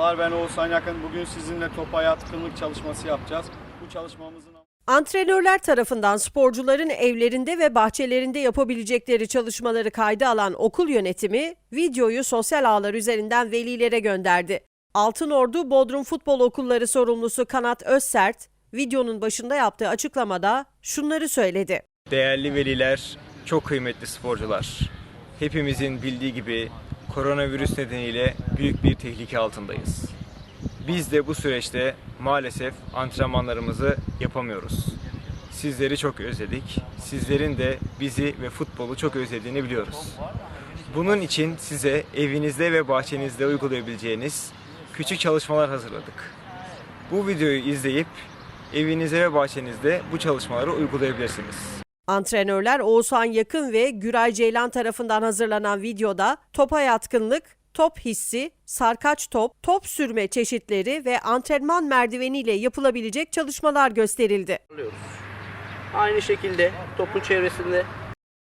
Ben Oğuzhan Yakın. Bugün sizinle topa yatkınlık çalışması yapacağız. Bu çalışmamızın Antrenörler tarafından sporcuların evlerinde ve bahçelerinde yapabilecekleri çalışmaları kayda alan okul yönetimi videoyu sosyal ağlar üzerinden velilere gönderdi. Altınordu Bodrum Futbol Okulları sorumlusu Kanat Özsert, videonun başında yaptığı açıklamada şunları söyledi. Değerli veliler, çok kıymetli sporcular. Hepimizin bildiği gibi koronavirüs nedeniyle büyük bir tehlike altındayız. Biz de bu süreçte maalesef antrenmanlarımızı yapamıyoruz. Sizleri çok özledik. Sizlerin de bizi ve futbolu çok özlediğini biliyoruz. Bunun için size evinizde ve bahçenizde uygulayabileceğiniz küçük çalışmalar hazırladık. Bu videoyu izleyip evinize ve bahçenizde bu çalışmaları uygulayabilirsiniz. Antrenörler Oğuzhan Yakın ve Güray Ceylan tarafından hazırlanan videoda topa yatkınlık, top hissi, sarkaç top, top sürme çeşitleri ve antrenman merdiveniyle yapılabilecek çalışmalar gösterildi. Aynı şekilde topun çevresinde